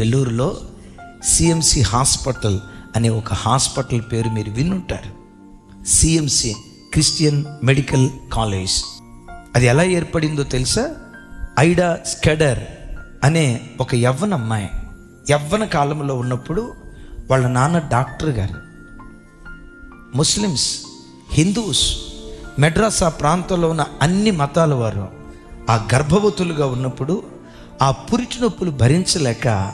వెల్లూరులో CMC hospital అనే ఒక hospital పేరు మీరు వినుంటారు. CMC Christian medical college. అది ఎలా ఏర్పడిందో తెలుసా? ఐడా స్కెడర్ అనే ఒక యవ్వన అమ్మాయి. యవ్వన కాలంలో ఉన్నప్పుడు వాళ్ళ నాన్న డాక్టర్ గారు. ముస్లిమ్స్ హిందూస్ మెడ్రాస్ ఆ ప్రాంతంలో ఉన్న అన్ని మతాల వారు ఆ గర్భవతులుగా ఉన్నప్పుడు ఆ పురిటి నొప్పులు భరించలేక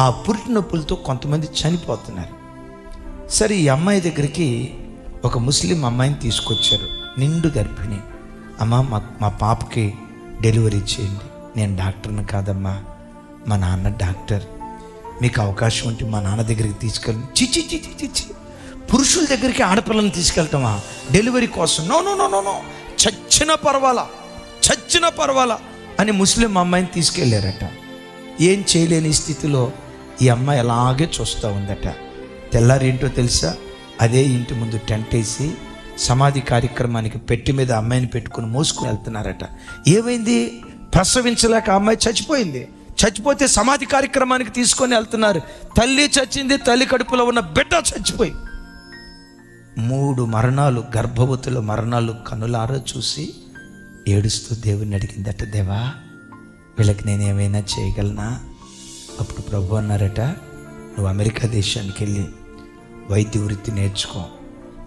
ఆ పురిటి నొప్పులతో కొంతమంది చనిపోతున్నారు. సరే ఈ అమ్మాయి దగ్గరికి ఒక ముస్లిం అమ్మాయిని తీసుకొచ్చారు నిండు గర్భిణి. అమ్మ మా మా పాపకి డెలివరీ చేయండి. నేను డాక్టర్ని కాదమ్మా మా నాన్న డాక్టర్. మీకు అవకాశం ఉంటే మా నాన్న దగ్గరికి తీసుకెళ్ళి చిచి చిచి చిచి పురుషుల దగ్గరికి ఆడపిల్లని తీసుకెళ్తామా? డెలివరీ కోసం. No no no no no. చచ్చిన పర్వాలా? చచ్చిన పర్వాలా? అని ముస్లిం అమ్మాయిని తీసుకెళ్ళారట ఏం చేయలేని స్థితిలో ఈ అమ్మాయి అలాగే చూస్తూ ఉందట. తెల్లారేంటో తెలుసా? అదే ఇంటి ముందు టెంట్ వేసి సమాధి కార్యక్రమానికి పెట్టి మీద అమ్మాయిని పెట్టుకుని మోసుకుని వెళ్తున్నారట. ఏమైంది? ప్రసవించలేక అమ్మాయి చచ్చిపోయింది. చచ్చిపోతే సమాధి కార్యక్రమానికి తీసుకొని వెళ్తున్నారు. తల్లి చచ్చింది తల్లి కడుపులో ఉన్న బిడ్డ చచ్చిపోయి మూడు మరణాలు గర్భవతుల మరణాలు కనులారా చూసి ఏడుస్తూ దేవుణ్ణి అడిగిందట దేవా వీళ్ళకి నేను ఏమైనా చేయగలనా? ప్రభు అన్నారట నువ్వు అమెరికా దేశానికి వెళ్ళి వైద్య వృత్తి నేర్చుకో.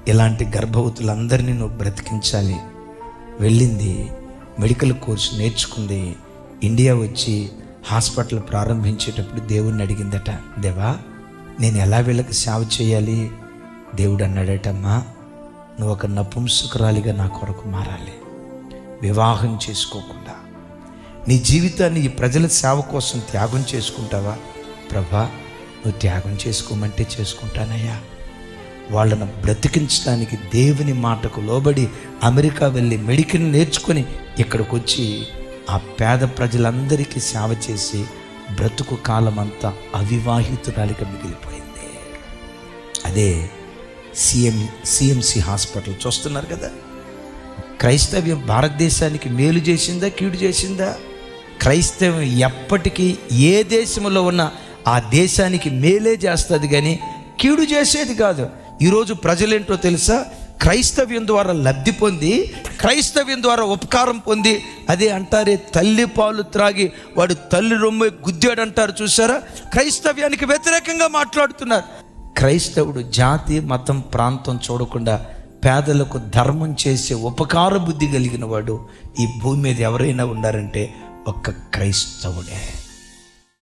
ఇలాంటి గర్భవతులందరినీ నువ్వు బ్రతికించాలి. వెళ్ళింది మెడికల్ కోర్సు నేర్చుకుంది. ఇండియా వచ్చి హాస్పిటల్ ప్రారంభించేటప్పుడు దేవుణ్ణి అడిగిందట దేవా నేను ఎలా వీళ్ళకి సేవ చేయాలి? దేవుడు అన్నాడటమ్మా నువ్వు ఒక నపుంసకురాలిగా నా కొరకు మారాలి. వివాహం చేసుకోకుండా నీ జీవితాన్ని ఈ ప్రజల సేవ కోసం త్యాగం చేసుకుంటావా? ప్రభా నువ్వు త్యాగం చేసుకోమంటే చేసుకుంటానయ్యా. వాళ్ళను బ్రతికించడానికి దేవుని మాటకు లోబడి అమెరికా వెళ్ళి మెడికల్ నేర్చుకొని ఇక్కడికి వచ్చి ఆ పేద ప్రజలందరికీ సేవ చేసి బ్రతుకు కాలం అంతా అవివాహితురాలిగా మిగిలిపోయింది. అదే సిఎం సిఎంసి హాస్పిటల్ చూస్తున్నారు కదా? క్రైస్తవ్యం భారతదేశానికి మేలు చేసిందా కీడు చేసిందా? క్రైస్తవం ఎప్పటికీ ఏ దేశంలో ఉన్న ఆ దేశానికి మేలే చేస్తుంది కానీ కీడు చేసేది కాదు. ఈరోజు ప్రజలేంటో తెలుసా? క్రైస్తవ్యం ద్వారా లబ్ధి పొంది క్రైస్తవ్యం ద్వారా ఉపకారం పొంది అదే అంటారే తల్లి పాలు త్రాగి వాడు తల్లి రొమ్ము గుద్దాడు అంటారు చూసారా? క్రైస్తవ్యానికి వ్యతిరేకంగా మాట్లాడుతున్నారు. క్రైస్తవుడు జాతి మతం ప్రాంతం చూడకుండా పేదలకు ధర్మం చేసే ఉపకార బుద్ధి కలిగిన వాడు ఈ భూమి మీద ఎవరైనా ఉన్నారంటే ఒక్క క్రైస్తవుడే.